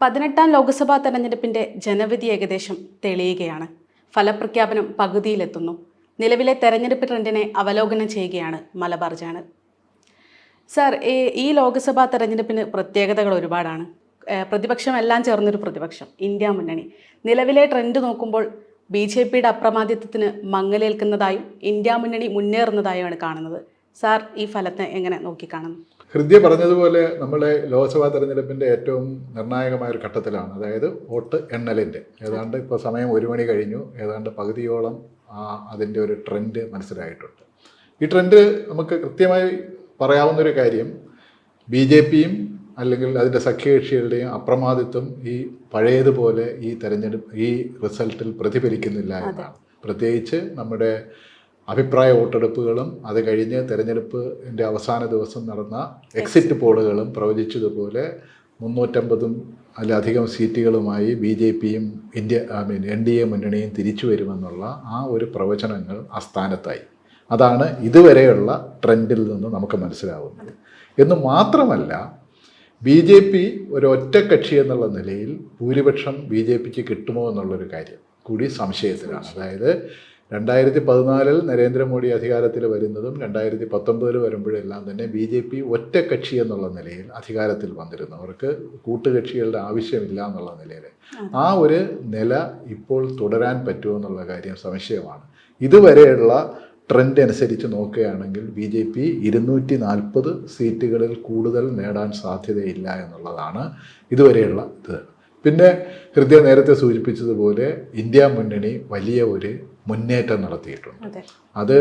പതിനെട്ടാം ലോക്സഭാ തെരഞ്ഞെടുപ്പിന്റെ ജനവിധി ഏകദേശം തെളിയുകയാണ്. ഫലപ്രഖ്യാപനം പകുതിയിലെത്തുന്നു. നിലവിലെ തെരഞ്ഞെടുപ്പ് ട്രെൻഡിനെ അവലോകനം ചെയ്യുകയാണ് മലബാർ ജാണ് സാർ ഈ ലോക്സഭാ തെരഞ്ഞെടുപ്പിന് പ്രത്യേകതകൾ ഒരുപാടാണ്. പ്രതിപക്ഷം എല്ലാം ചേർന്നൊരു പ്രതിപക്ഷം ഇന്ത്യ മുന്നണി. നിലവിലെ ട്രെൻഡ് നോക്കുമ്പോൾ ബി ജെ പിയുടെ അപ്രമാദിത്വത്തിന് മങ്ങലേൽക്കുന്നതായും ഇന്ത്യ മുന്നണി മുന്നേറുന്നതായുമാണ് കാണുന്നത്. സാർ ഈ ഫലത്തെ എങ്ങനെ നോക്കിക്കാണുന്നു? ഹൃദയ പറഞ്ഞതുപോലെ നമ്മളെ ലോക്സഭാ തെരഞ്ഞെടുപ്പിന്റെ ഏറ്റവും നിർണായകമായ ഒരു ഘട്ടത്തിലാണ്. അതായത് വോട്ട് എണ്ണലിന്റെ ഏതാണ്ട് ഇപ്പോൾ സമയം ഒരു മണി കഴിഞ്ഞു. ഏതാണ്ട് പകുതിയോളം ആ അതിന്റെ ഒരു ട്രെൻഡ് മനസ്സിലായിട്ടുണ്ട്. ഈ ട്രെൻഡ് നമുക്ക് കൃത്യമായി പറയാവുന്ന ഒരു കാര്യം ബി ജെ പിയും അല്ലെങ്കിൽ അതിന്റെ സഖ്യകക്ഷികളുടെയും അപ്രമാദിത്വം ഈ പഴയതുപോലെ ഈ തെരഞ്ഞെടുപ്പ് ഈ റിസൾട്ടിൽ പ്രതിഫലിക്കുന്നില്ല എന്നാണ്. പ്രത്യേകിച്ച് നമ്മുടെ അഭിപ്രായ വോട്ടെടുപ്പുകളും അത് കഴിഞ്ഞ് തെരഞ്ഞെടുപ്പിന്റെ അവസാന ദിവസം നടന്ന എക്സിറ്റ് പോളുകളും പ്രവചിച്ചതുപോലെ മുന്നൂറ്റമ്പതും അതിലധികം സീറ്റുകളുമായി ബി ജെ പിയും India I mean N D A മുന്നണിയും തിരിച്ചു വരുമെന്നുള്ള ആ ഒരു പ്രവചനങ്ങൾ അസ്ഥാനത്തായി അതാണ് ഇതുവരെയുള്ള ട്രെൻഡിൽ നിന്ന് നമുക്ക് മനസ്സിലാവുന്നത്. എന്ന് മാത്രമല്ല ബി ജെ പി ഒരു ഒറ്റക്കക്ഷി എന്നുള്ള നിലയിൽ ഭൂരിപക്ഷം ബി ജെ പിക്ക് കിട്ടുമോ എന്നുള്ളൊരു കാര്യം കൂടി സംശയത്തിലാണ്. അതായത് രണ്ടായിരത്തി പതിനാലിൽ നരേന്ദ്രമോദി അധികാരത്തിൽ വരുന്നതും രണ്ടായിരത്തി പത്തൊമ്പതിൽ വരുമ്പോഴെല്ലാം തന്നെ ബി ജെ പി ഒറ്റക്കക്ഷി എന്നുള്ള നിലയിൽ അധികാരത്തിൽ വന്നിരുന്നു. അവർക്ക് കൂട്ടുകക്ഷികളുടെ ആവശ്യമില്ല എന്നുള്ള നിലയിൽ. ആ ഒരു നില ഇപ്പോൾ തുടരാൻ പറ്റുമോ എന്നുള്ള കാര്യം സംശയമാണ്. ഇതുവരെയുള്ള ട്രെൻഡ് അനുസരിച്ച് നോക്കുകയാണെങ്കിൽ ബി ജെ പി ഇരുന്നൂറ്റി നാൽപ്പത് സീറ്റുകളിൽ കൂടുതൽ നേടാൻ സാധ്യതയില്ല എന്നുള്ളതാണ് ഇതുവരെയുള്ള ഇത്. പിന്നെ ഹൃദയ നേരത്തെ സൂചിപ്പിച്ചതുപോലെ ഇന്ത്യ മുന്നണി വലിയ ഒരു മുന്നേറ്റം നടത്തിയിട്ടുണ്ട്. അത്.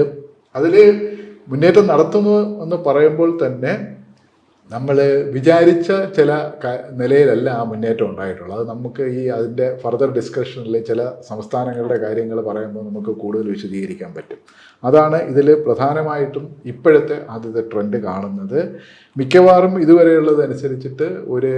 അതിൽ മുന്നേറ്റം നടത്തുന്നു എന്ന് പറയുമ്പോൾ തന്നെ നമ്മൾ വിചാരിച്ച ചില നിലയിലല്ല ആ മുന്നേറ്റം ഉണ്ടായിട്ടുള്ളത്. അത് നമുക്ക് ഈ അതിന്റെ ഫർദർ ഡിസ്കഷനിൽ ചില സംസ്ഥാനങ്ങളുടെ കാര്യങ്ങൾ പറയുമ്പോൾ നമുക്ക് കൂടുതൽ വിശദീകരിക്കാൻ പറ്റും. അതാണ് ഇതിൽ പ്രധാനമായിട്ടും ഇപ്പോഴത്തെ ആദ്യത്തെ ട്രെൻഡ് കാണുന്നത്. മിക്കവാറും ഇതുവരെയുള്ളതനുസരിച്ചിട്ട് ഒരു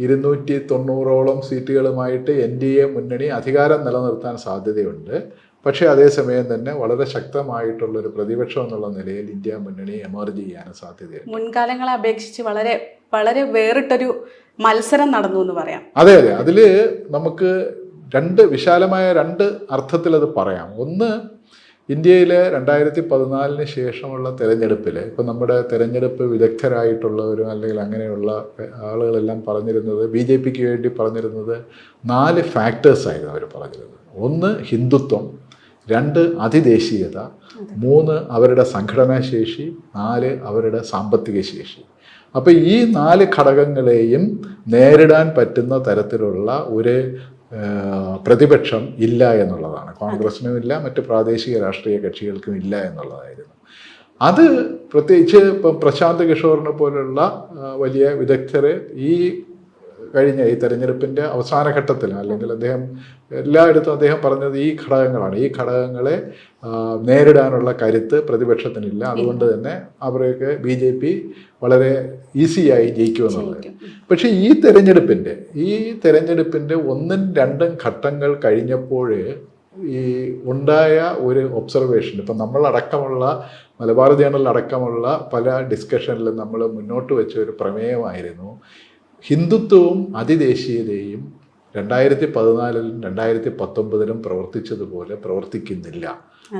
ഇരുന്നൂറ്റി തൊണ്ണൂറോളം സീറ്റുകളുമായിട്ട് എൻ ഡി എ മുന്നണി അധികാരം നിലനിർത്താൻ സാധ്യതയുണ്ട്. പക്ഷേ അതേസമയം തന്നെ വളരെ ശക്തമായിട്ടുള്ള ഒരു പ്രതിപക്ഷം എന്നുള്ള നിലയിൽ ഇന്ത്യ മുന്നണി എമർജ് ചെയ്യാനും സാധ്യതയുണ്ട്. മുൻകാലങ്ങളെ അപേക്ഷിച്ച് വളരെ വളരെ വേറിട്ടൊരു മത്സരം നടന്നു എന്ന് പറയാം. അതെ അതെ. അതിൽ നമുക്ക് രണ്ട് വിശാലമായ രണ്ട് അർത്ഥത്തിൽ അത് പറയാം. ഒന്ന് ഇന്ത്യയിലെ രണ്ടായിരത്തി പതിനാലിന് ശേഷമുള്ള തെരഞ്ഞെടുപ്പിൽ ഇപ്പം നമ്മുടെ തെരഞ്ഞെടുപ്പ് വിദഗ്ധരായിട്ടുള്ളവരും അല്ലെങ്കിൽ അങ്ങനെയുള്ള ആളുകളെല്ലാം പറഞ്ഞിരുന്നത് ബി ജെ പിക്ക് വേണ്ടി പറഞ്ഞിരുന്നത് നാല് ഫാക്ടേഴ്സായിരുന്നു അവർ പറഞ്ഞിരുന്നത്. ഒന്ന് ഹിന്ദുത്വം രണ്ട് അതിദേശീയത മൂന്ന് അവരുടെ സംഘടനാ ശേഷി നാല് അവരുടെ സാമ്പത്തിക ശേഷി അപ്പോൾ ഈ നാല് ഘടകങ്ങളെയും നേരിടാൻ പറ്റുന്ന തരത്തിലുള്ള ഒരു പ്രതിപക്ഷം ഇല്ല എന്നുള്ളതാണ്. കോൺഗ്രസിനും ഇല്ല മറ്റ് പ്രാദേശിക രാഷ്ട്രീയ കക്ഷികൾക്കും ഇല്ല എന്നുള്ളതായിരുന്നു. അത് പ്രത്യേകിച്ച് ഇപ്പം പ്രശാന്ത് കിഷോറിനെ പോലുള്ള വലിയ വിദഗ്ധരെ ഈ കഴിഞ്ഞ ഈ തെരഞ്ഞെടുപ്പിന്റെ അവസാന ഘട്ടത്തിൽ അല്ലെങ്കിൽ അദ്ദേഹം എല്ലായിടത്തും അദ്ദേഹം പറഞ്ഞത് ഈ ഘടകങ്ങളാണ്. ഈ ഘടകങ്ങളെ നേരിടാനുള്ള കരുത്ത് പ്രതിപക്ഷത്തിനില്ല. അതുകൊണ്ട് തന്നെ അവരെയൊക്കെ ബി ജെ പി വളരെ ഈസിയായി ജയിക്കുമെന്നുള്ളത്. പക്ഷേ ഈ തെരഞ്ഞെടുപ്പിന്റെ ഈ തെരഞ്ഞെടുപ്പിന്റെ ഒന്നും രണ്ടും ഘട്ടങ്ങൾ കഴിഞ്ഞപ്പോൾ ഈ ഉണ്ടായ ഒരു ഒബ്സർവേഷൻ ഇപ്പം നമ്മളടക്കമുള്ള മലബാർ ജേണൽ അടക്കമുള്ള പല ഡിസ്കഷനിലും നമ്മൾ മുന്നോട്ട് വെച്ച ഒരു പ്രമേയമായിരുന്നു. ഹിന്ദുത്വവും അതിദേശീയതയും രണ്ടായിരത്തി പതിനാലിലും രണ്ടായിരത്തി പത്തൊമ്പതിലും പ്രവർത്തിച്ചതുപോലെ പ്രവർത്തിക്കുന്നില്ല.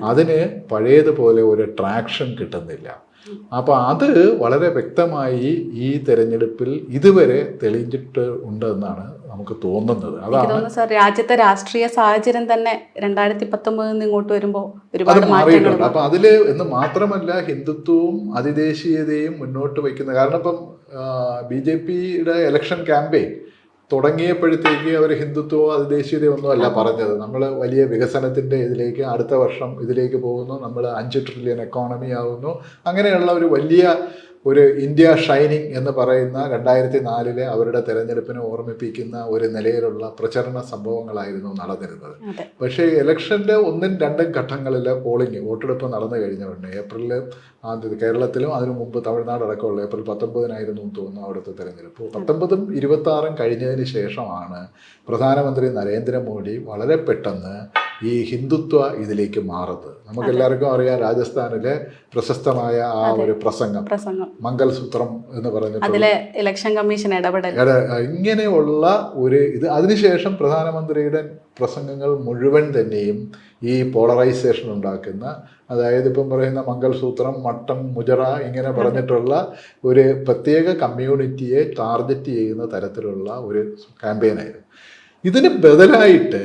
അതിന് പഴയതുപോലെ ഒരു ട്രാക്ഷൻ കിട്ടുന്നില്ല. അപ്പോൾ അത് വളരെ വ്യക്തമായി ഈ തെരഞ്ഞെടുപ്പിൽ ഇതുവരെ തെളിഞ്ഞിട്ട് ഉണ്ടെന്നാണ് നമുക്ക് തോന്നുന്നത്. അതാണ് സർ രാജ്യത്തെ രാഷ്ട്രീയ സാഹചര്യം തന്നെ രണ്ടായിരത്തി പത്തൊമ്പതിൽ നിന്ന് ഇങ്ങോട്ട് വരുമ്പോൾ ഒരുപാട് മാറിയിട്ടുണ്ട്. അപ്പൊ അതിൽ എന്ന് മാത്രമല്ല ഹിന്ദുത്വവും അതിദേശീയതയും മുന്നോട്ട് വയ്ക്കുന്ന കാരണം ഇപ്പം ബി ജെ പിയുടെ ഇലക്ഷൻ ക്യാമ്പയിൻ തുടങ്ങിയപ്പോഴത്തേക്ക് അവർ ഹിന്ദുത്വമോ അതിദേശീയതയോ ഒന്നും അല്ല പറഞ്ഞത്. നമ്മൾ വലിയ വികസനത്തിന്റെ ഇതിലേക്ക് അടുത്ത വർഷം ഇതിലേക്ക് പോകുന്നു. നമ്മൾ അഞ്ച് ട്രില്യൺ എക്കോണമി ആവുന്നു. അങ്ങനെയുള്ള ഒരു വലിയ ഒരു ഇന്ത്യ ഷൈനിങ് എന്ന് പറയുന്ന രണ്ടായിരത്തി നാലിലെ അവരുടെ തെരഞ്ഞെടുപ്പിനെ ഓർമ്മിപ്പിക്കുന്ന ഒരു നിലയിലുള്ള പ്രചരണ സംഭവങ്ങളായിരുന്നു നടന്നിരുന്നത്. പക്ഷേ ഇലക്ഷന്റെ ഒന്നും രണ്ടും ഘട്ടങ്ങളിൽ പോളിംഗ് വോട്ടെടുപ്പ് നടന്നു കഴിഞ്ഞുണ്ട് ഏപ്രിലിൽ ആദ്യം കേരളത്തിലും അതിനു മുമ്പ് തമിഴ്നാട് അടക്കമുള്ള ഏപ്രിൽ പത്തൊമ്പതിനായിരുന്നു എന്ന് തോന്നുന്നു അവിടുത്തെ തെരഞ്ഞെടുപ്പ്. പത്തൊമ്പതും ഇരുപത്തി ആറും കഴിഞ്ഞതിന് ശേഷമാണ് പ്രധാനമന്ത്രി നരേന്ദ്രമോദി വളരെ പെട്ടെന്ന് ഈ ഹിന്ദുത്വ ഇതിലേക്ക് മാറുന്നത്. നമുക്കെല്ലാവർക്കും അറിയാം രാജസ്ഥാനിലെ പ്രശസ്തമായ ആ ഒരു പ്രസംഗം. മംഗൽസൂത്രം എന്ന് പറഞ്ഞിട്ട് ഇലക്ഷൻ കമ്മീഷൻ ഇടപെടൽ. ഇങ്ങനെയുള്ള ഒരു ഇത് അതിനുശേഷം പ്രധാനമന്ത്രിയുടെ പ്രസംഗങ്ങൾ മുഴുവൻ തന്നെയും ഈ പോളറൈസേഷൻ ഉണ്ടാക്കുന്ന അതായത് ഇപ്പം പറയുന്ന മംഗൾസൂത്രം മട്ടം മുജറ ഇങ്ങനെ പറഞ്ഞിട്ടുള്ള ഒരു പ്രത്യേക കമ്മ്യൂണിറ്റിയെ ടാർഗറ്റ് ചെയ്യുന്ന തരത്തിലുള്ള ഒരു ക്യാമ്പയിനായിരുന്നു ഇതിന് ബദലായിട്ട്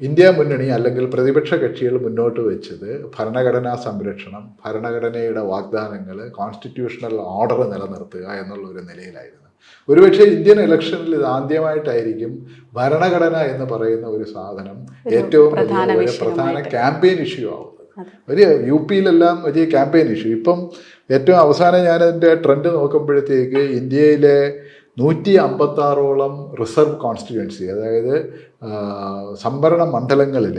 ഇന്ത്യ മുന്നണി അല്ലെങ്കിൽ പ്രതിപക്ഷ കക്ഷികൾ മുന്നോട്ട് വെച്ചത് ഭരണഘടനാ സംരക്ഷണം ഭരണഘടനയുടെ വാഗ്ദാനങ്ങൾ കോൺസ്റ്റിറ്റ്യൂഷണൽ ഓർഡർ നിലനിർത്തുക എന്നുള്ള ഒരു നിലയിലായിരുന്നു. ഒരുപക്ഷെ ഇന്ത്യൻ ഇലക്ഷനിൽ ഇത് ആദ്യമായിട്ടായിരിക്കും ഭരണഘടന എന്ന് പറയുന്ന ഒരു സാധനം ഏറ്റവും വലിയ പ്രധാന ഒരു പ്രധാന ക്യാമ്പയിൻ ഇഷ്യൂ ആവുന്നത്. വലിയ യു പിയിലെല്ലാം വലിയ ക്യാമ്പയിൻ ഇഷ്യൂ ഇപ്പം ഏറ്റവും അവസാനം ഞാൻ അതിന്റെ ട്രെൻഡ് നോക്കുമ്പോഴത്തേക്ക് ഇന്ത്യയിലെ നൂറ്റി അമ്പത്താറോളം റിസർവ് കോൺസ്റ്റിറ്റ്യുവൻസി അതായത് ആ, സംവരണ മണ്ഡലങ്ങളിൽ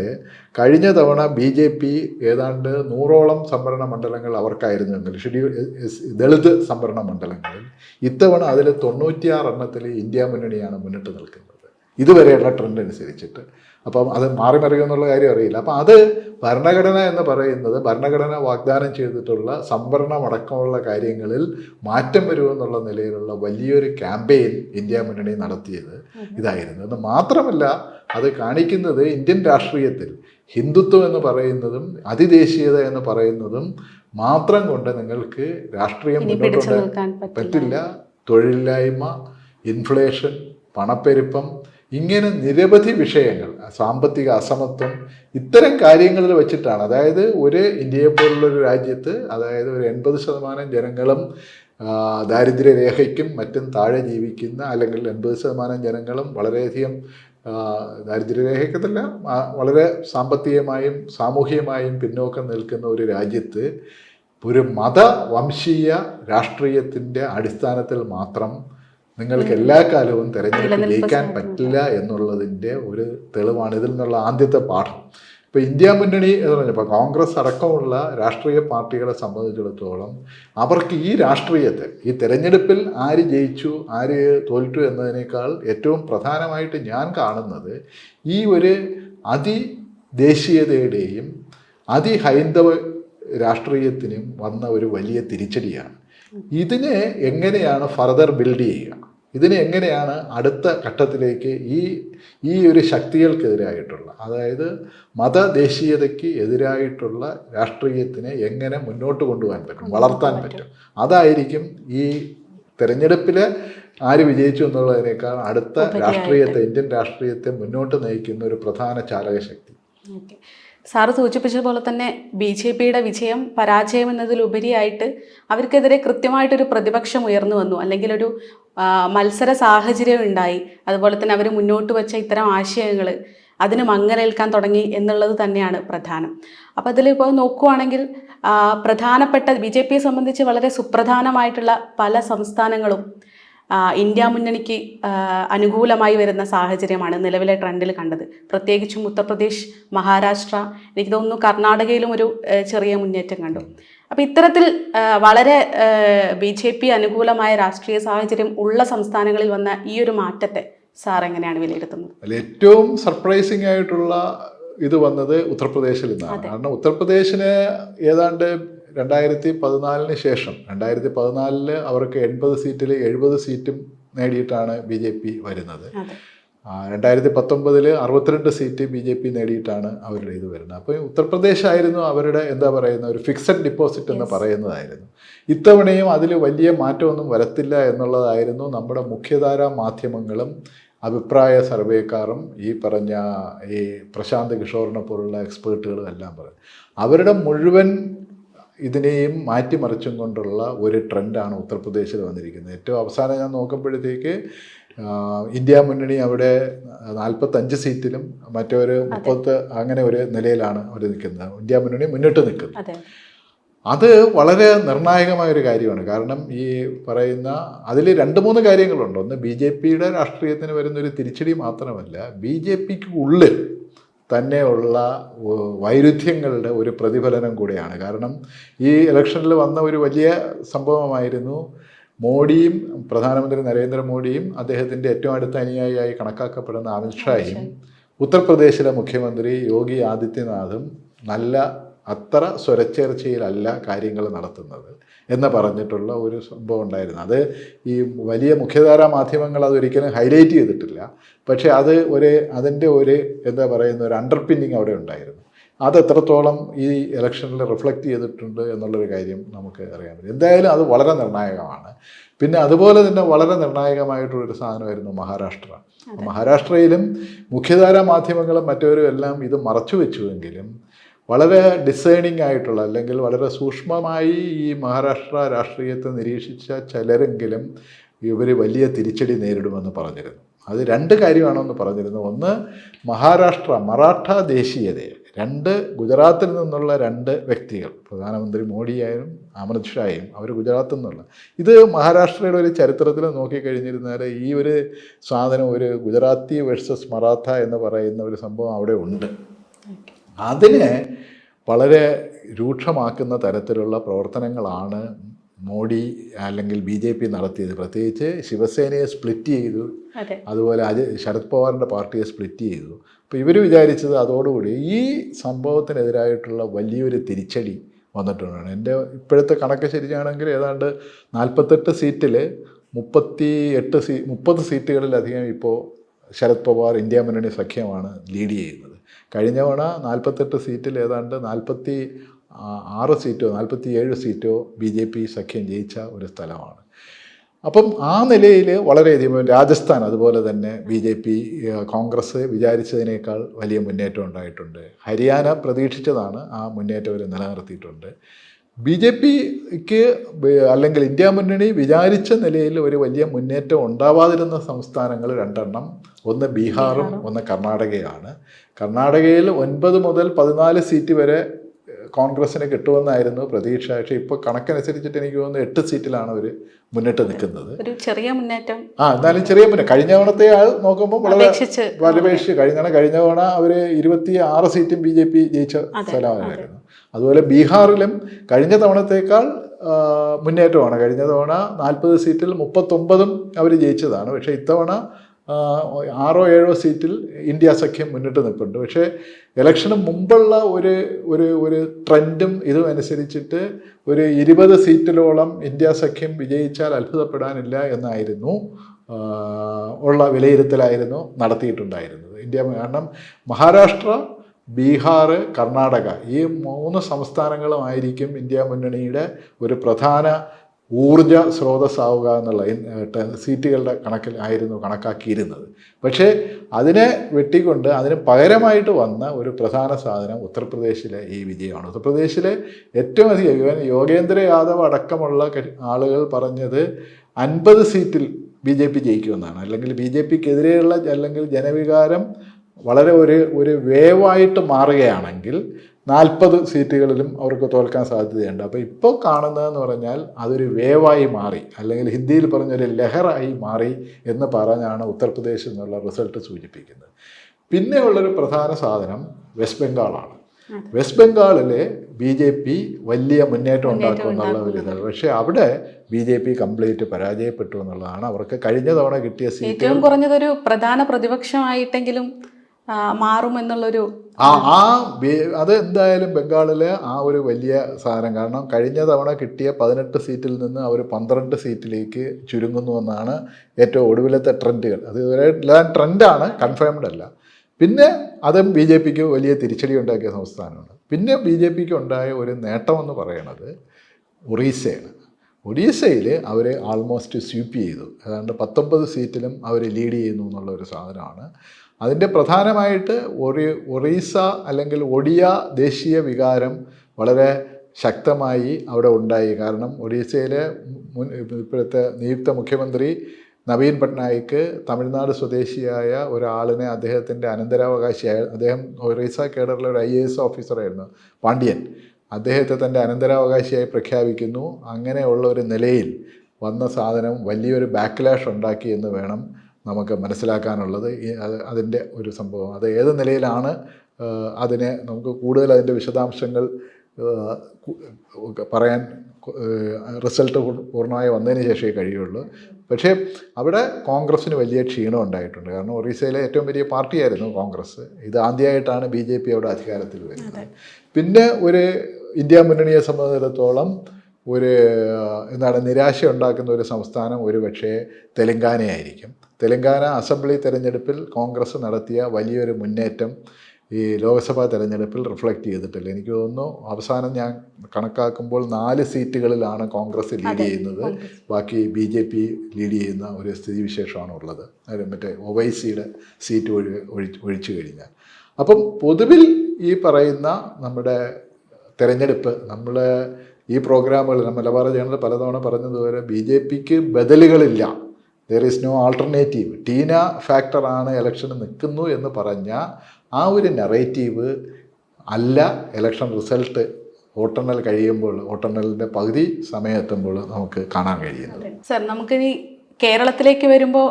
കഴിഞ്ഞ തവണ ബി ജെ പി ഏതാണ്ട് നൂറോളം സംവരണ മണ്ഡലങ്ങൾ അവർക്കായിരുന്നുവെങ്കിൽ ഷെഡ്യൂൾ ദളിത് സംവരണ മണ്ഡലങ്ങളിൽ ഇത്തവണ അതിൽ തൊണ്ണൂറ്റിയാറ് എണ്ണത്തിൽ ഇന്ത്യ മുന്നണിയാണ് മുന്നിട്ട് നിൽക്കുന്നത്. ഇതുവരെയുള്ള ട്രെൻഡ് അനുസരിച്ചിട്ട് അപ്പം അത് മാറി മറിയുമെന്നുള്ള കാര്യം അറിയില്ല. അപ്പം അത് ഭരണഘടന എന്ന് പറയുന്നത് ഭരണഘടന വാഗ്ദാനം ചെയ്തിട്ടുള്ള സംവരണമടക്കമുള്ള കാര്യങ്ങളിൽ മാറ്റം വരുമെന്നുള്ള നിലയിലുള്ള വലിയൊരു ക്യാമ്പയിൻ ഇന്ത്യ മുന്നണി നടത്തിയത് ഇതായിരുന്നു. എന്ന് മാത്രമല്ല അത് കാണിക്കുന്നത് ഇന്ത്യൻ രാഷ്ട്രീയത്തിൽ ഹിന്ദുത്വം എന്ന് പറയുന്നതും അതിദേശീയത എന്ന് പറയുന്നതും മാത്രം കൊണ്ട് നിങ്ങൾക്ക് രാഷ്ട്രീയം മുന്നോട്ട് പറ്റില്ല. തൊഴിലില്ലായ്മ ഇൻഫ്ലേഷൻ പണപ്പെരുപ്പം ഇങ്ങനെ നിരവധി വിഷയങ്ങൾ സാമ്പത്തിക അസമത്വം ഇത്തരം കാര്യങ്ങളിൽ വെച്ചിട്ടാണ്. അതായത് ഒരു ഇന്ത്യയെ പോലുള്ളൊരു രാജ്യത്ത് അതായത് ഒരു എൺപത് ശതമാനം ജനങ്ങളും ദാരിദ്ര്യ ദാരിദ്ര്യരേഖയ്ക്കും മറ്റും താഴെ ജീവിക്കുന്ന അല്ലെങ്കിൽ എൺപത് ശതമാനം ജനങ്ങളും വളരെയധികം ദാരിദ്ര്യ ദാരിദ്ര്യരേഖയ്ക്കതല്ല വളരെ സാമ്പത്തികമായും സാമൂഹികമായും പിന്നോക്കം നിൽക്കുന്ന ഒരു രാജ്യത്ത് ഒരു മത വംശീയ രാഷ്ട്രീയത്തിന്റെ അടിസ്ഥാനത്തിൽ മാത്രം നിങ്ങൾക്ക് എല്ലാ കാലവും തെരഞ്ഞെടുപ്പ് ജയിക്കാൻ പറ്റില്ല എന്നുള്ളതിന്റെ ഒരു തെളിവാണ്. ഇതിൽ നിന്നുള്ള ആദ്യത്തെ പാഠം. ഇപ്പോൾ ഇന്ത്യ മുന്നണി എന്ന് പറഞ്ഞപ്പോൾ കോൺഗ്രസ് അടക്കമുള്ള രാഷ്ട്രീയ പാർട്ടികളെ സംബന്ധിച്ചിടത്തോളം അവർക്ക് ഈ രാഷ്ട്രീയത്തെ ഈ തെരഞ്ഞെടുപ്പിൽ ആര് ജയിച്ചു ആര് തോറ്റു എന്നതിനേക്കാൾ ഏറ്റവും പ്രധാനമായിട്ട് ഞാൻ കാണുന്നത് ഈ ഒരു അതി ദേശീയതയുടെയും അതി ഹൈന്ദവ രാഷ്ട്രീയത്തിനും വന്ന ഒരു വലിയ തിരിച്ചടിയാണ്. ഇതിനെ എങ്ങനെയാണ് ഫർദർ ബിൽഡ് ചെയ്യുക? ഇതിനെ എങ്ങനെയാണ് അടുത്ത ഘട്ടത്തിലേക്ക് ഈ ഈ ഒരു ശക്തികൾക്കെതിരായിട്ടുള്ള അതായത് മതദേശീയതയ്ക്ക് എതിരായിട്ടുള്ള രാഷ്ട്രീയത്തിനെ എങ്ങനെ മുന്നോട്ട് കൊണ്ടുപോകാൻ പറ്റും വളർത്താൻ പറ്റും? അതായിരിക്കും ഈ തെരഞ്ഞെടുപ്പിൽ ആര് വിജയിച്ചു എന്നുള്ളതിനേക്കാൾ അടുത്ത രാഷ്ട്രീയത്തെ ഇന്ത്യൻ രാഷ്ട്രീയത്തെ മുന്നോട്ട് നയിക്കുന്ന ഒരു പ്രധാന ചാലകശക്തി സാറ് സൂചിപ്പിച്ചതുപോലെ തന്നെ ബി ജെ പിയുടെ വിജയം പരാജയം എന്നതിലുപരിയായിട്ട് അവർക്കെതിരെ കൃത്യമായിട്ടൊരു പ്രതിപക്ഷം ഉയർന്നു വന്നു അല്ലെങ്കിൽ ഒരു മത്സര സാഹചര്യം ഉണ്ടായി. അതുപോലെ തന്നെ അവർ മുന്നോട്ട് വെച്ച ഇത്തരം ആശയങ്ങൾ അതിന് മങ്ങലേൽക്കാൻ തുടങ്ങി എന്നുള്ളത് തന്നെയാണ് പ്രധാനം. അപ്പോൾ അതിലിപ്പോൾ നോക്കുവാണെങ്കിൽ പ്രധാനപ്പെട്ട ബി ജെ പിയെ സംബന്ധിച്ച് വളരെ സുപ്രധാനമായിട്ടുള്ള പല സംസ്ഥാനങ്ങളും ഇന്ത്യ മുന്നണിക്ക് അനുകൂലമായി വരുന്ന സാഹചര്യമാണ് നിലവിലെ ട്രെൻഡിൽ കണ്ടത്. പ്രത്യേകിച്ചും ഉത്തർപ്രദേശ് മഹാരാഷ്ട്ര എനിക്ക് തോന്നുന്നു കർണാടകയിലും ഒരു ചെറിയ മുന്നേറ്റം കണ്ടു. അപ്പോൾ ഇത്തരത്തിൽ വളരെ ബി ജെ പി അനുകൂലമായ രാഷ്ട്രീയ സാഹചര്യം ഉള്ള സംസ്ഥാനങ്ങളിൽ വന്ന ഈ ഒരു മാറ്റത്തെ സാർ എങ്ങനെയാണ് വിലയിരുത്തുന്നത്? ഏറ്റവും സർപ്രൈസിംഗ് ആയിട്ടുള്ള ഇത് വന്നത് ഉത്തർപ്രദേശിൽ നിന്നാണ്. കാരണം ഉത്തർപ്രദേശിന് ഏതാണ്ട് രണ്ടായിരത്തി പതിനാലിന് ശേഷം രണ്ടായിരത്തി പതിനാലിൽ അവർക്ക് എൺപത് സീറ്റിൽ എഴുപത് സീറ്റും നേടിയിട്ടാണ് ബി ജെ പി വരുന്നത്. രണ്ടായിരത്തി പത്തൊമ്പതിൽ അറുപത്തിരണ്ട് സീറ്റ് ബി ജെ പി നേടിയിട്ടാണ് അവരുടെ ഇത് വരുന്നത്. അപ്പോൾ ഉത്തർപ്രദേശ് ആയിരുന്നു അവരുടെ എന്താ പറയുന്ന ഒരു ഫിക്സഡ് ഡിപ്പോസിറ്റ് എന്ന് പറയുന്നതായിരുന്നു. ഇത്തവണയും അതിൽ വലിയ മാറ്റമൊന്നും വരത്തില്ല എന്നുള്ളതായിരുന്നു നമ്മുടെ മുഖ്യധാരാ മാധ്യമങ്ങളും അഭിപ്രായ സർവേക്കാരും ഈ പറഞ്ഞ ഈ പ്രശാന്ത് കിഷോറിനെ പോലുള്ള എക്സ്പേർട്ടുകളും എല്ലാം പറയും അവരുടെ മുഴുവൻ ഇതിനെയും മാറ്റിമറിച്ചും കൊണ്ടുള്ള ഒരു ട്രെൻഡാണ് ഉത്തർപ്രദേശിൽ വന്നിരിക്കുന്നത്. ഏറ്റവും അവസാനം ഞാൻ നോക്കുമ്പോഴത്തേക്ക് ഇന്ത്യ മുന്നണി അവിടെ നാൽപ്പത്തഞ്ച് സീറ്റിലും മറ്റൊരു മുപ്പത്ത് അങ്ങനെ ഒരു നിലയിലാണ് അവർ നിൽക്കുന്നത്. ഇന്ത്യ മുന്നണി മുന്നിട്ട് നിൽക്കുന്നത് അതെ. വളരെ നിർണായകമായ ഒരു കാര്യമാണ്. കാരണം ഈ പറയുന്ന അതിൽ രണ്ട് മൂന്ന് കാര്യങ്ങളുണ്ട്. ഒന്ന് ബി ജെ പിയുടെ രാഷ്ട്രീയത്തിന് വരുന്ന ഒരു തിരിച്ചടി മാത്രമല്ല ബി ജെ പിക്ക് ഉള്ളിൽ തന്നെയുള്ള വൈരുദ്ധ്യങ്ങളുടെ ഒരു പ്രതിഫലനം കൂടിയാണ്. കാരണം ഈ ഇലക്ഷനിൽ വന്ന ഒരു വലിയ സംഭവമായിരുന്നു മോഡിയും പ്രധാനമന്ത്രി നരേന്ദ്രമോദിയും അദ്ദേഹത്തിന്റെ ഏറ്റവും അടുത്ത അനുയായിയായി കണക്കാക്കപ്പെടുന്ന അമിത്ഷായും ഉത്തർപ്രദേശിലെ മുഖ്യമന്ത്രി യോഗി ആദിത്യനാഥും നല്ല അത്ര സ്വരച്ചേർച്ചയിലല്ല കാര്യങ്ങൾ നടത്തുന്നത് എന്ന് പറഞ്ഞിട്ടുള്ള ഒരു സംഭവം ഉണ്ടായിരുന്നു. അത് ഈ വലിയ മുഖ്യധാരാ മാധ്യമങ്ങൾ അതൊരിക്കലും ഹൈലൈറ്റ് ചെയ്തിട്ടില്ല. പക്ഷേ അത് ഒരു അതിന്റെ ഒരു എന്താ പറയുന്ന ഒരു അണ്ടർപിന്നിങ് അവിടെ ഉണ്ടായിരുന്നു. അത് എത്രത്തോളം ഈ ഇലക്ഷനിൽ റിഫ്ലക്റ്റ് ചെയ്തിട്ടുണ്ട് എന്നുള്ളൊരു കാര്യം നമുക്ക് അറിയാൻ പറ്റും. എന്തായാലും അത് വളരെ നിർണായകമാണ്. പിന്നെ അതുപോലെ തന്നെ വളരെ നിർണായകമായിട്ടുള്ളൊരു സാധനമായിരുന്നു മഹാരാഷ്ട്ര. മഹാരാഷ്ട്രയിലും മുഖ്യധാരാ മാധ്യമങ്ങളും മറ്റവരും എല്ലാം ഇത് മറച്ചു വെച്ചുവെങ്കിലും വളരെ ഡിസേണിംഗ് ആയിട്ടുള്ള അല്ലെങ്കിൽ വളരെ സൂക്ഷ്മമായി ഈ മഹാരാഷ്ട്ര രാഷ്ട്രീയത്തെ നിരീക്ഷിച്ച ചിലരെങ്കിലും ഇവർ വലിയ തിരിച്ചടി നേരിടുമെന്ന് പറഞ്ഞിരുന്നു. അത് രണ്ട് കാര്യമാണെന്ന് പറഞ്ഞിരുന്നു. ഒന്ന് മഹാരാഷ്ട്ര മറാഠ ദേശീയതയെ രണ്ട് ഗുജറാത്തിൽ നിന്നുള്ള രണ്ട് വ്യക്തികൾ പ്രധാനമന്ത്രി മോഡിയായും അമിത് ഷായും അവർ ഗുജറാത്തിൽ നിന്നുള്ള. ഇത് മഹാരാഷ്ട്രയുടെ ഒരു ചരിത്രത്തിൽ നോക്കിക്കഴിഞ്ഞിരുന്നാൽ ഈ ഒരു സാധനം ഒരു ഗുജറാത്തി വേഴ്സസ് മറാത്ത എന്ന് പറയുന്ന ഒരു സംഭവം അവിടെ ഉണ്ട്. അതിനെ വളരെ രൂക്ഷമാക്കുന്ന തരത്തിലുള്ള പ്രവർത്തനങ്ങളാണ് മോഡി അല്ലെങ്കിൽ ബി ജെ പി നടത്തിയത്. പ്രത്യേകിച്ച് ശിവസേനയെ സ്പ്ലിറ്റ് ചെയ്തു. അതുപോലെ അജയ് ശരത് പവാറിന്റെ പാർട്ടിയെ സ്പ്ലിറ്റ് ചെയ്തു. അപ്പോൾ ഇവർ വിചാരിച്ചത് അതോടുകൂടി ഈ സംഭവത്തിനെതിരായിട്ടുള്ള വലിയൊരു തിരിച്ചടി വന്നിട്ടുണ്ടാണ് എന്റെ ഇപ്പോഴത്തെ കണക്ക് ശരിയാണെങ്കിൽ ഏതാണ്ട് നാൽപ്പത്തെട്ട് സീറ്റിൽ മുപ്പത്തി എട്ട് സീ മുപ്പത് സീറ്റുകളിലധികം ഇപ്പോൾ ശരത് പവാർ ഇന്ത്യ മുന്നണി സഖ്യമാണ് ലീഡ് ചെയ്യുന്നത്. കഴിഞ്ഞ തവണ നാൽപ്പത്തെട്ട് സീറ്റിൽ ഏതാണ്ട് നാൽപ്പത്തി ആറ് സീറ്റോ നാൽപ്പത്തി ഏഴ് സീറ്റോ ബി ജെ പി സഖ്യം ജയിച്ച ഒരു സ്ഥലമാണ്. അപ്പം ആ നിലയിൽ വളരെയധികം രാജസ്ഥാൻ അതുപോലെ തന്നെ ബി ജെ പി കോൺഗ്രസ് വിചാരിച്ചതിനേക്കാൾ വലിയ മുന്നേറ്റം ഉണ്ടായിട്ടുണ്ട്. ഹരിയാന പ്രതീക്ഷിച്ചതാണ് ആ മുന്നേറ്റം അവർ നിലനിർത്തിയിട്ടുണ്ട്. ബി ജെ പിക്ക് അല്ലെങ്കിൽ ഇന്ത്യ മുന്നണി വിചാരിച്ച നിലയിൽ ഒരു വലിയ മുന്നേറ്റം ഉണ്ടാവാതിരുന്ന സംസ്ഥാനങ്ങൾ രണ്ടെണ്ണം ഒന്ന് ബീഹാറും. ഒന്ന് കർണാടകയാണ്. കർണാടകയിൽ ഒൻപത് മുതൽ പതിനാല് സീറ്റ് വരെ കോൺഗ്രസ്സിന് കിട്ടുമെന്നായിരുന്നു പ്രതീക്ഷ. പക്ഷേ ഇപ്പോൾ കണക്കനുസരിച്ചിട്ട് എനിക്ക് തോന്നുന്നു എട്ട് സീറ്റിലാണ് അവർ മുന്നിട്ട് നിൽക്കുന്നത്. ഒരു ചെറിയ മുന്നേറ്റം. ആ എന്നാലും ചെറിയ മുന്നേ കഴിഞ്ഞ തവണത്തെ ആൾ നോക്കുമ്പോൾ വളരെ വളരെ കഴിഞ്ഞ തവണ കഴിഞ്ഞ തവണ അവർ ഇരുപത്തി ആറ് സീറ്റും ബി ജെ പി ജയിച്ച സ്ഥലമായിരുന്നു. അതുപോലെ ബീഹാറിലും കഴിഞ്ഞ തവണത്തേക്കാൾ മുന്നേറ്റമാണ്. കഴിഞ്ഞ തവണ നാൽപ്പത് സീറ്റിൽ മുപ്പത്തൊമ്പതും അവർ ജയിച്ചതാണ്. പക്ഷേ ഇത്തവണ ആറോ ഏഴോ സീറ്റിൽ ഇന്ത്യ സഖ്യം മുന്നിട്ട് നിൽപ്പുണ്ട്. പക്ഷേ ഇലക്ഷന് മുമ്പുള്ള ഒരു ഒരു ഒരു ട്രെൻഡും ഇതും അനുസരിച്ചിട്ട് ഒരു ഇരുപത് സീറ്റിലോളം ഇന്ത്യ സഖ്യം വിജയിച്ചാൽ അത്ഭുതപ്പെടാനില്ല എന്നായിരുന്നു ഉള്ള വിലയിരുത്തലായിരുന്നു നടത്തിയിട്ടുണ്ടായിരുന്നത്. ഇന്ത്യ കാരണം മഹാരാഷ്ട്ര ബീഹാർ കർണാടക ഈ മൂന്ന് സംസ്ഥാനങ്ങളുമായിരിക്കും ഇന്ത്യ മുന്നണിയുടെ ഒരു പ്രധാന ഊർജ സ്രോതസ്സാവുക എന്നുള്ള സീറ്റുകളുടെ കണക്കിൽ ആയിരുന്നു കണക്കാക്കിയിരുന്നത്. പക്ഷേ അതിനെ വെട്ടിക്കൊണ്ട് അതിന് പകരമായിട്ട് വന്ന ഒരു പ്രധാന സാധനം ഉത്തർപ്രദേശിലെ ഈ വിജയമാണ്. ഉത്തർപ്രദേശിലെ ഏറ്റവും അധികം യോഗേന്ദ്ര യാദവ് അടക്കമുള്ള ആളുകൾ പറഞ്ഞത് അൻപത് സീറ്റിൽ ബി ജെ പി ജയിക്കുമെന്നാണ്. അല്ലെങ്കിൽ ബി ജെ പിക്കെതിരെയുള്ള അല്ലെങ്കിൽ ജനവികാരം വളരെ ഒരു ഒരു വേവായിട്ട് മാറുകയാണെങ്കിൽ നാൽപ്പത് സീറ്റുകളിലും അവർക്ക് തോൽക്കാൻ സാധ്യതയുണ്ട്. അപ്പോൾ ഇപ്പോൾ കാണുന്നതെന്ന് പറഞ്ഞാൽ അതൊരു വേവായി മാറി അല്ലെങ്കിൽ ഹിന്ദിയിൽ പറഞ്ഞൊരു ലഹറായി മാറി എന്ന് പറഞ്ഞാണ് ഉത്തർപ്രദേശിൽ നിന്നുള്ള റിസൾട്ട് സൂചിപ്പിക്കുന്നത്. പിന്നെയുള്ളൊരു പ്രധാന സാധനം വെസ്റ്റ് ബംഗാളാണ്. വെസ്റ്റ് ബംഗാളിലെ ബി ജെ പി വലിയ മുന്നേറ്റം ഉണ്ടാക്കും എന്നുള്ള ഒരു ഇതാണ്. പക്ഷേ അവിടെ ബി ജെ പി കംപ്ലീറ്റ് പരാജയപ്പെട്ടു എന്നുള്ളതാണ്. അവർക്ക് കഴിഞ്ഞ തവണ കിട്ടിയ സീറ്റ് ഏറ്റവും കുറഞ്ഞതൊരു പ്രധാന പ്രതിപക്ഷമായിട്ടെങ്കിലും മാറുമെന്നുള്ളൊരു ആ ആ അത് എന്തായാലും ബംഗാളിലെ ആ ഒരു വലിയ സാധനം. കാരണം കഴിഞ്ഞ തവണ കിട്ടിയ പതിനെട്ട് സീറ്റിൽ നിന്ന് അവർ പന്ത്രണ്ട് സീറ്റിലേക്ക് ചുരുങ്ങുന്നു എന്നാണ് ഏറ്റവും ഒടുവിലത്തെ ട്രെൻഡുകൾ. അത് ഇതുവരെ ട്രെൻഡാണ് കൺഫേംഡ് അല്ല. പിന്നെ അതും ബി ജെ പിക്ക് വലിയ തിരിച്ചടി ഉണ്ടാക്കിയ സംസ്ഥാനമാണ്. പിന്നെ ബി ജെ പിക്ക് ഉണ്ടായ ഒരു നേട്ടമെന്ന് പറയുന്നത് ഒറീസയാണ്. ഒഡീസയിൽ അവർ ആൾമോസ്റ്റ് സ്വീപ്പ് ചെയ്തു. ഏതാണ്ട് പത്തൊമ്പത് സീറ്റിലും അവർ ലീഡ് ചെയ്യുന്നു എന്നുള്ള ഒരു സാധനമാണ്. അതിന്റെ പ്രധാനമായിട്ട് ഒറി ഒറീസ അല്ലെങ്കിൽ ഒഡിയ ദേശീയ വികാരം വളരെ ശക്തമായി അവിടെ ഉണ്ടായി. കാരണം ഒഡീസയിലെ മുൻ ഇപ്പോഴത്തെ നിയുക്ത മുഖ്യമന്ത്രി നവീൻ പട്നായിക്ക് തമിഴ്നാട് സ്വദേശിയായ ഒരാളിനെ അദ്ദേഹത്തിന്റെ അനന്തരാവകാശിയായ അദ്ദേഹം ഒറീസ കേഡറിലെ ഒരു ഐ എ എസ് ഓഫീസറായിരുന്നു പാണ്ഡ്യൻ. അദ്ദേഹത്തെ തന്റെ അനന്തരാവകാശിയായി പ്രഖ്യാപിക്കുന്നു. അങ്ങനെയുള്ള ഒരു നിലയിൽ വന്ന സാധനം വലിയൊരു ബാക്ക്ലാഷ് ഉണ്ടാക്കി എന്ന് വേണം നമുക്ക് മനസ്സിലാക്കാനുള്ളത് അതിന്റെ ഒരു സംഭവം. അത് ഏത് നിലയിലാണ് അതിനെ നമുക്ക് കൂടുതൽ അതിന്റെ വിശദാംശങ്ങൾ പറയാൻ റിസൾട്ട് പൂർണമായി വന്നതിന് ശേഷമേ കഴിയുള്ളൂ. പക്ഷേ അവിടെ കോൺഗ്രസ്സിന് വലിയ ക്ഷീണം ഉണ്ടായിട്ടുണ്ട്. കാരണം ഒറീസയിലെ ഏറ്റവും വലിയ പാർട്ടിയായിരുന്നു കോൺഗ്രസ്. ഇത് ആദ്യമായിട്ടാണ് ബി ജെ പി അവിടെ അധികാരത്തിൽ വരുന്നത്. പിന്നെ ഒരു ഇന്ത്യ മുന്നണിയെ സംബന്ധിച്ചിടത്തോളം ഒരു എന്താണ് നിരാശ ഉണ്ടാക്കുന്ന ഒരു സംസ്ഥാനം ഒരു പക്ഷേ തെലങ്കാനയായിരിക്കും. തെലങ്കാന അസംബ്ലി തെരഞ്ഞെടുപ്പിൽ കോൺഗ്രസ് നടത്തിയ വലിയൊരു മുന്നേറ്റം ഈ ലോക്സഭാ തെരഞ്ഞെടുപ്പിൽ റിഫ്ലക്റ്റ് ചെയ്തിട്ടില്ല. എനിക്ക് തോന്നുന്നു അവസാനം ഞാൻ കണക്കാക്കുമ്പോൾ നാല് സീറ്റുകളിലാണ് കോൺഗ്രസ് ലീഡ് ചെയ്യുന്നത്. ബാക്കി ബി ജെ പി ലീഡ് ചെയ്യുന്ന ഒരു സ്ഥിതിവിശേഷമാണ് ഉള്ളത്. മറ്റേ ഒവൈസിയുടെ സീറ്റ് ഒഴി ഒഴി ഒഴിച്ചു കഴിഞ്ഞാൽ. അപ്പം പൊതുവിൽ ഈ പറയുന്ന നമ്മുടെ തെരഞ്ഞെടുപ്പ് നമ്മൾ ഈ പ്രോഗ്രാമുകൾ മലബാർ ജനറൽ പലതവണ പറഞ്ഞതുപോലെ ബി ജെ പിക്ക് ബദലുകളില്ല. There is no alternative TINA ഫാക്ടറാണ് ഇലക്ഷന് നിൽക്കുന്നു എന്ന് പറഞ്ഞ ആ ഒരു നെറേറ്റീവ് അല്ല ഇലക്ഷൻ റിസൾട്ട് വോട്ടെണ്ണൽ കഴിയുമ്പോൾ വോട്ടെണ്ണലിന്റെ പകുതി സമയമെത്തുമ്പോൾ നമുക്ക് കാണാൻ കഴിയുന്നത്. സർ നമുക്കിനി കേരളത്തിലേക്ക് വരുമ്പോൾ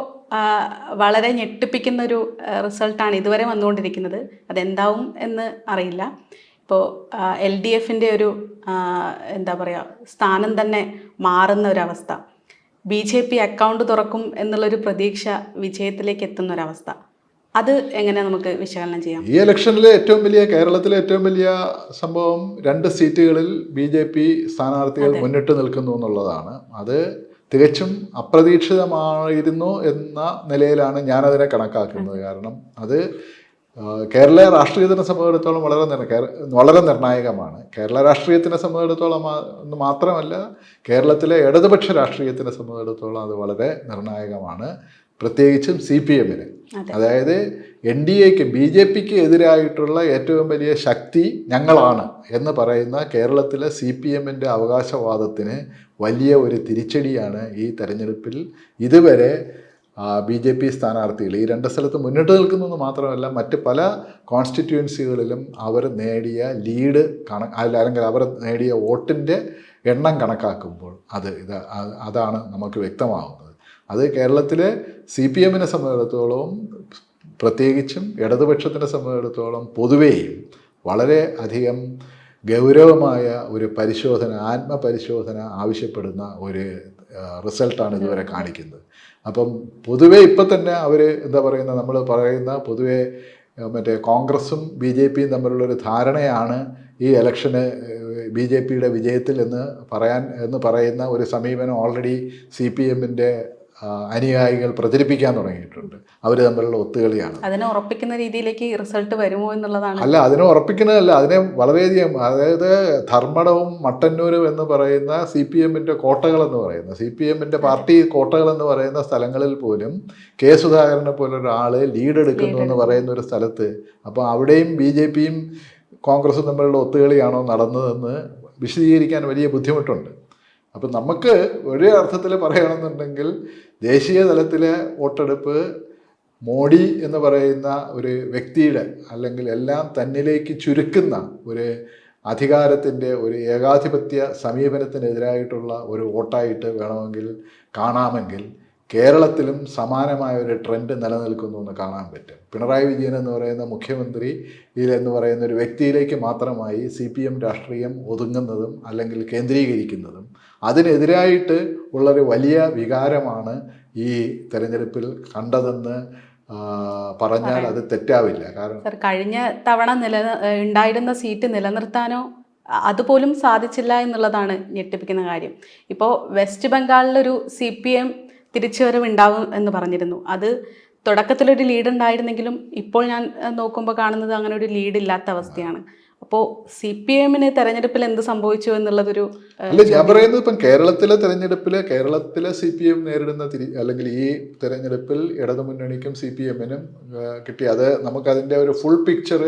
വളരെ ഞെട്ടിപ്പിക്കുന്ന ഒരു റിസൾട്ടാണ് ഇതുവരെ വന്നുകൊണ്ടിരിക്കുന്നത്. അതെന്താവും എന്ന് അറിയില്ല. ഇപ്പോൾ എൽ ഡി എഫിന്റെ ഒരു എന്താ പറയുക സ്ഥാനം തന്നെ മാറുന്ന ഒരവസ്ഥ. ബി ജെ പി അക്കൗണ്ട് തുറക്കും എന്നുള്ളൊരു പ്രതീക്ഷ വിജയത്തിലേക്ക് എത്തുന്ന ഒരവസ്ഥ അത് എങ്ങനെ നമുക്ക് വിശകലനം ചെയ്യാം? ഈ ഇലക്ഷനിലെ ഏറ്റവും വലിയ കേരളത്തിലെ ഏറ്റവും വലിയ സംഭവം രണ്ട് സീറ്റുകളിൽ ബി ജെ പി സ്ഥാനാർത്ഥികൾ മുന്നിട്ട് നിൽക്കുന്നു എന്നുള്ളതാണ്. അത് തികച്ചും അപ്രതീക്ഷിതമായിരുന്നു എന്ന നിലയിലാണ് ഞാനതിനെ കണക്കാക്കുന്നത്. കാരണം അത് കേരള രാഷ്ട്രീയത്തിനെ സംബന്ധിച്ചിടത്തോളം വളരെ വളരെ നിർണായകമാണ്. കേരള രാഷ്ട്രീയത്തിനെ സംബന്ധിച്ചിടത്തോളം എന്ന് മാത്രമല്ല കേരളത്തിലെ ഇടതുപക്ഷ രാഷ്ട്രീയത്തിനെ സംബന്ധിച്ചിടത്തോളം അത് വളരെ നിർണായകമാണ്. പ്രത്യേകിച്ചും സി പി എമ്മിന്. അതായത് എൻ ഡി എക്ക് ബി ജെ പിക്ക് എതിരായിട്ടുള്ള ഏറ്റവും വലിയ ശക്തി ഞങ്ങളാണ് എന്ന് പറയുന്ന കേരളത്തിലെ സി പി എമ്മിന്റെ അവകാശവാദത്തിന് വലിയ ഒരു തിരിച്ചടിയാണ് ഈ തെരഞ്ഞെടുപ്പിൽ. ഇതുവരെ ബി ജെ പി സ്ഥാനാർത്ഥികൾ ഈ രണ്ട് സ്ഥലത്ത് മുന്നിട്ട് നിൽക്കുന്നതെന്ന് മാത്രമല്ല മറ്റ് പല കോൺസ്റ്റിറ്റ്യുവൻസികളിലും അവർ നേടിയ ലീഡ് കണ അല്ല, അല്ലെങ്കിൽ അവർ നേടിയ വോട്ടിന്റെ എണ്ണം കണക്കാക്കുമ്പോൾ അത് ഇത് അതാണ് നമുക്ക് വ്യക്തമാകുന്നത് അത് കേരളത്തിലെ സി പി എമ്മിനെ സംബന്ധിച്ചിടത്തോളം പ്രത്യേകിച്ചും ഇടതുപക്ഷത്തിനെ സംബന്ധിച്ചിടത്തോളം പൊതുവേയും വളരെ അധികം ഗൗരവമായ ഒരു പരിശോധന ആത്മപരിശോധന ആവശ്യപ്പെടുന്ന ഒരു റിസൾട്ടാണ് ഇതുവരെ കാണിക്കുന്നത്. അപ്പം പൊതുവേ ഇപ്പം തന്നെ അവർ എന്താ പറയുന്ന നമ്മൾ പറയുന്ന പൊതുവേ മറ്റേ കോൺഗ്രസും ബി ജെ പിയും തമ്മിലുള്ളൊരു ധാരണയാണ് ഈ ഇലക്ഷന് ബി ജെ പിയുടെ വിജയത്തിൽ എന്ന് പറയാൻ എന്ന് പറയുന്ന ഒരു സമീപനം ഓൾറെഡി സി പി എമ്മിന്റെ അനുയായികൾ പ്രചരിപ്പിക്കാൻ തുടങ്ങിയിട്ടുണ്ട്. അവർ തമ്മിലുള്ള ഒത്തുകളിയാണ്. അതിനെ ഉറപ്പിക്കുന്ന രീതിയിലേക്ക് റിസൾട്ട് വരുമോ എന്നുള്ളതാണ്. അല്ല അതിനെ ഉറപ്പിക്കുന്നതല്ല. അതിനെ വളരെയധികം അതായത് ധർമ്മടവും മട്ടന്നൂരും എന്ന് പറയുന്ന സി പി എമ്മിന്റെ കോട്ടകളെന്ന് പറയുന്ന സി പി എമ്മിന്റെ പാർട്ടി കോട്ടകളെന്ന് പറയുന്ന സ്ഥലങ്ങളിൽ പോലും കെ സുധാകരനെ പോലൊരാൾ ഒരാൾ ലീഡ് എടുക്കുന്നു എന്ന് പറയുന്ന ഒരു സ്ഥലത്ത് അപ്പോൾ അവിടെയും ബി ജെ പിയും കോൺഗ്രസും തമ്മിലുള്ള ഒത്തുകളിയാണോ നടന്നതെന്ന് വിശദീകരിക്കാൻ വലിയ ബുദ്ധിമുട്ടുണ്ട്. അപ്പം നമുക്ക് ഒരേ അർത്ഥത്തിൽ പറയണമെന്നുണ്ടെങ്കിൽ ദേശീയ തലത്തിലെ വോട്ടെടുപ്പ് മോഡി എന്ന് പറയുന്ന ഒരു വ്യക്തിയുടെ അല്ലെങ്കിൽ എല്ലാം തന്നിലേക്ക് ചുരുക്കുന്ന ഒരു അധികാരത്തിന്റെ ഒരു ഏകാധിപത്യ സമീപനത്തിനെതിരായിട്ടുള്ള ഒരു വോട്ടായിട്ട് വേണമെങ്കിൽ കാണാമെങ്കിൽ കേരളത്തിലും സമാനമായ ഒരു ട്രെൻഡ് നിലനിൽക്കുന്നു എന്ന് കാണാൻ പറ്റും. പിണറായി വിജയൻ എന്ന് പറയുന്ന മുഖ്യമന്ത്രി എന്ന് പറയുന്ന ഒരു വ്യക്തിയിലേക്ക് മാത്രമായി സി പി എം രാഷ്ട്രീയം ഒതുങ്ങുന്നതും അല്ലെങ്കിൽ കേന്ദ്രീകരിക്കുന്നതും അതിനെതിരായിട്ട് ഉള്ളൊരു വലിയ വികാരമാണ് ഈ തെരഞ്ഞെടുപ്പിൽ കണ്ടതെന്ന് പറഞ്ഞാൽ അത് തെറ്റാവില്ല. കാരണം സർ കഴിഞ്ഞ തവണ നില ഉണ്ടായിരുന്ന സീറ്റ് നിലനിർത്താനോ അതുപോലും സാധിച്ചില്ല എന്നുള്ളതാണ് ഞെട്ടിപ്പിക്കുന്ന കാര്യം. ഇപ്പോൾ വെസ്റ്റ് ബംഗാളിലൊരു സി പി എം തിരിച്ചുവരവ് ഉണ്ടാവും എന്ന് പറഞ്ഞിരുന്നു. അത് തുടക്കത്തിലൊരു ലീഡ് ഉണ്ടായിരുന്നെങ്കിലും ഇപ്പോൾ ഞാൻ നോക്കുമ്പോൾ കാണുന്നത് അങ്ങനെ ഒരു ലീഡ് ഇല്ലാത്ത അവസ്ഥയാണ്. അപ്പോൾ സി പി എമ്മിന് തെരഞ്ഞെടുപ്പിൽ എന്ത് സംഭവിച്ചു എന്നുള്ളതൊരു അല്ല ഞാൻ പറയുന്നത് ഇപ്പം കേരളത്തിലെ തെരഞ്ഞെടുപ്പിൽ കേരളത്തിലെ സി പി എം നേരിടുന്ന തിരി അല്ലെങ്കിൽ ഈ തെരഞ്ഞെടുപ്പിൽ ഇടതുമുന്നണിക്കും സി പി എമ്മിനും കിട്ടി. അത് നമുക്കതിന്റെ ഒരു ഫുൾ പിക്ചർ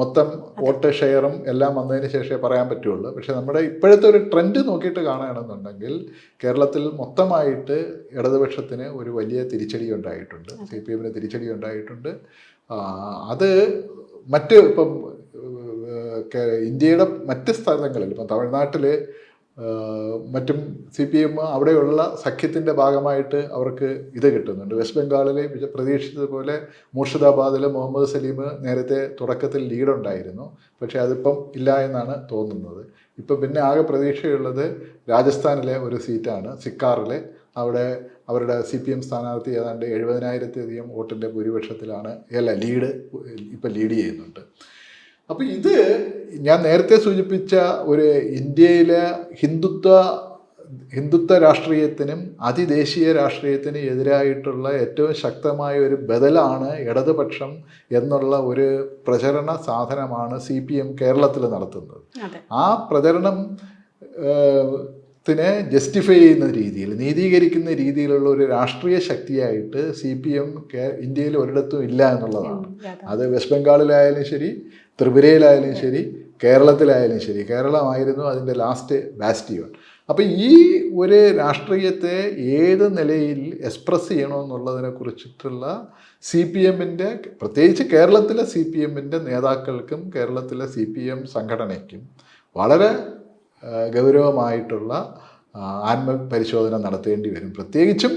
മൊത്തം വോട്ട് ഷെയറും എല്ലാം വന്നതിന് ശേഷമേ പറയാൻ പറ്റുള്ളൂ. പക്ഷെ നമ്മുടെ ഇപ്പോഴത്തെ ഒരു ട്രെൻഡ് നോക്കിയിട്ട് കാണുകയാണെന്നുണ്ടെങ്കിൽ കേരളത്തിൽ മൊത്തമായിട്ട് ഇടതുപക്ഷത്തിന് ഒരു വലിയ തിരിച്ചടി ഉണ്ടായിട്ടുണ്ട്. സി പി എമ്മിന് തിരിച്ചടി ഉണ്ടായിട്ടുണ്ട്. അത് മറ്റ് ഇപ്പം ഇന്ത്യയുടെ മറ്റ് സ്ഥലങ്ങളിൽ ഇപ്പം തമിഴ്നാട്ടിൽ മറ്റും സി പി എം അവിടെയുള്ള സഖ്യത്തിന്റെ ഭാഗമായിട്ട് അവർക്ക് ഇത് കിട്ടുന്നുണ്ട്. വെസ്റ്റ് ബംഗാളിലെ പ്രതീക്ഷിച്ചതുപോലെ മൂർഷിദാബാദിൽ മുഹമ്മദ് സലീം നേരത്തെ തുടക്കത്തിൽ ലീഡുണ്ടായിരുന്നു പക്ഷേ അതിപ്പം ഇല്ല എന്നാണ് തോന്നുന്നത്. ഇപ്പം പിന്നെ ആകെ പ്രതീക്ഷയുള്ളത് രാജസ്ഥാനിലെ ഒരു സീറ്റാണ്. സിക്കാറിലെ അവിടെ അവരുടെ സി പി എം സ്ഥാനാർത്ഥി ഏതാണ്ട് എഴുപതിനായിരത്തിലധികം വോട്ടിന്റെ ഭൂരിപക്ഷത്തിലാണ് അല്ല ലീഡ് ഇപ്പം ലീഡ് ചെയ്യുന്നുണ്ട്. അപ്പോൾ ഇത് ഞാൻ നേരത്തെ സൂചിപ്പിച്ച ഒരു ഇന്ത്യയിലെ ഹിന്ദുത്വ ഹിന്ദുത്വ രാഷ്ട്രീയത്തിനും അതിദേശീയ രാഷ്ട്രീയത്തിനും എതിരായിട്ടുള്ള ഏറ്റവും ശക്തമായ ഒരു ബദലാണ് ഇടതുപക്ഷം എന്നുള്ള ഒരു പ്രചരണ സാധനമാണ് സി പി എം കേരളത്തിൽ നടത്തുന്നത്. ആ പ്രചരണം ത്തിനെ ജസ്റ്റിഫൈ ചെയ്യുന്ന രീതിയിൽ നീതീകരിക്കുന്ന രീതിയിലുള്ള ഒരു രാഷ്ട്രീയ ശക്തിയായിട്ട് സി പി എം ഇന്ത്യയിൽ ഒരിടത്തും ഇല്ല എന്നുള്ളതാണ്. അത് വെസ്റ്റ് ബംഗാളിലായാലും ശരി ത്രിപുരയിലായാലും ശരി കേരളത്തിലായാലും ശരി കേരളമായിരുന്നു അതിന്റെ ലാസ്റ്റ് ബാസ്റ്റിയോൺ അപ്പം ഈ ഒരു രാഷ്ട്രീയത്തെ ഏത് നിലയിൽ എക്സ്പ്രസ് ചെയ്യണമെന്നുള്ളതിനെ കുറിച്ചിട്ടുള്ള സി പി എമ്മിന്റെ പ്രത്യേകിച്ച് കേരളത്തിലെ സി പി എമ്മിന്റെ നേതാക്കൾക്കും കേരളത്തിലെ സി പി എം സംഘടനയ്ക്കും വളരെ ഗൗരവമായിട്ടുള്ള ആത്മപരിശോധന നടത്തേണ്ടി വരും. പ്രത്യേകിച്ചും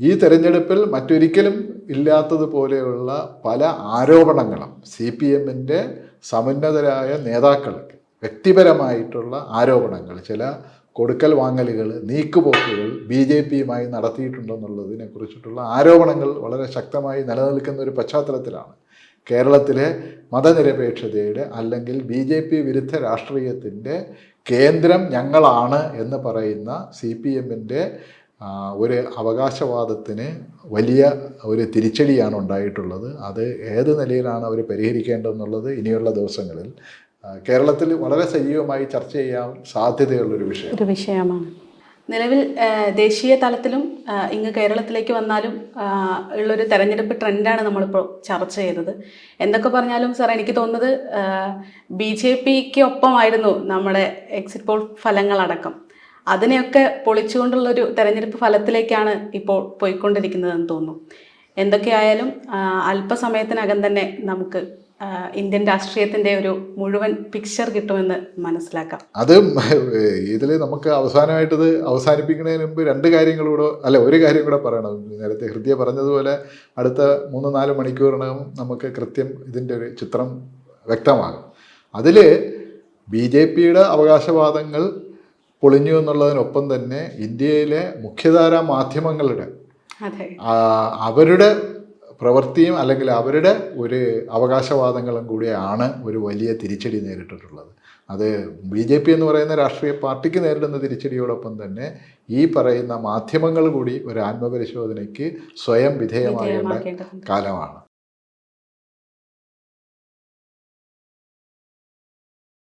ഈ തെരഞ്ഞെടുപ്പിൽ മറ്റൊരിക്കലും ഇല്ലാത്തതുപോലെയുള്ള പല ആരോപണങ്ങളും സി പി എമ്മിന്റെ സമുന്നതരായ നേതാക്കൾക്ക് വ്യക്തിപരമായിട്ടുള്ള ആരോപണങ്ങൾ ചില കൊടുക്കൽ വാങ്ങലുകൾ നീക്കുപോക്കുകൾ ബി ജെ പിയുമായി നടത്തിയിട്ടുണ്ടെന്നുള്ളതിനെ കുറിച്ചിട്ടുള്ള ആരോപണങ്ങൾ വളരെ ശക്തമായി നിലനിൽക്കുന്ന ഒരു പശ്ചാത്തലത്തിലാണ്. കേരളത്തിലെ മതനിരപേക്ഷതയുടെ അല്ലെങ്കിൽ ബി ജെ പി വിരുദ്ധ രാഷ്ട്രീയത്തിന്റെ കേന്ദ്രം ഞങ്ങളാണ് എന്ന് പറയുന്ന സി പി എമ്മിന്റെ ഒരു അവകാശവാദത്തിന് വലിയ ഒരു തിരിച്ചടിയാണ് ഉണ്ടായിട്ടുള്ളത്. അത് ഏത് നിലയിലാണ് അവർ പരിഹരിക്കേണ്ടതെന്നുള്ളത് ഇനിയുള്ള ദിവസങ്ങളിൽ കേരളത്തിൽ വളരെ സജീവമായി ചർച്ച ചെയ്യാൻ സാധ്യതയുള്ളൊരു വിഷയം. ഒരു വിഷയമാണ്. നിലവിൽ ദേശീയ തലത്തിലും ഇങ്ങ് കേരളത്തിലേക്ക് വന്നാലും ഉള്ളൊരു തെരഞ്ഞെടുപ്പ് ട്രെൻഡാണ് നമ്മളിപ്പോൾ ചർച്ച ചെയ്തത്. എന്തൊക്കെ പറഞ്ഞാലും സാർ എനിക്ക് തോന്നുന്നത് ബി ജെ പിക്ക് ഒപ്പമായിരുന്നു നമ്മുടെ എക്സിറ്റ് പോൾ ഫലങ്ങളടക്കം. അതിനെയൊക്കെ പൊളിച്ചുകൊണ്ടുള്ളൊരു തെരഞ്ഞെടുപ്പ് ഫലത്തിലേക്കാണ് ഇപ്പോൾ പോയിക്കൊണ്ടിരിക്കുന്നതെന്ന് തോന്നുന്നു. എന്തൊക്കെയായാലും അല്പസമയത്തിനകം തന്നെ നമുക്ക് ഇന്ത്യൻ രാഷ്ട്രീയത്തിന്റെ ഒരു മുഴുവൻ പിക്ചർ കിട്ടുമെന്ന് മനസ്സിലാക്കാം. അത് ഇതിൽ നമുക്ക് അവസാനമായിട്ടത് അവസാനിപ്പിക്കുന്നതിന് മുമ്പ് രണ്ട് കാര്യങ്ങളൂടെ അല്ല ഒരു കാര്യം കൂടെ പറയണം. നേരത്തെ ഹൃദയ പറഞ്ഞതുപോലെ അടുത്ത മൂന്ന് നാല് മണിക്കൂറിനകം നമുക്ക് കൃത്യം ഇതിന്റെ ഒരു ചിത്രം വ്യക്തമാകും. അതിൽ ബി ജെ പിയുടെ അവകാശവാദങ്ങൾ പൊളിഞ്ഞു എന്നുള്ളതിനൊപ്പം തന്നെ ഇന്ത്യയിലെ മുഖ്യധാര മാധ്യമങ്ങളുടെ അവരുടെ പ്രവൃത്തിയും അല്ലെങ്കിൽ അവരുടെ ഒരു അവകാശവാദങ്ങളും കൂടിയാണ് ഒരു വലിയ തിരിച്ചടി നേരിട്ടിട്ടുള്ളത്. അത് ബി ജെ പി എന്ന് പറയുന്ന രാഷ്ട്രീയ പാർട്ടിക്ക് നേരിടുന്ന തിരിച്ചടിയോടൊപ്പം തന്നെ ഈ പറയുന്ന മാധ്യമങ്ങൾ കൂടി ഒരു ആത്മപരിശോധനയ്ക്ക് സ്വയം വിധേയമാകേണ്ട കാലമാണ്.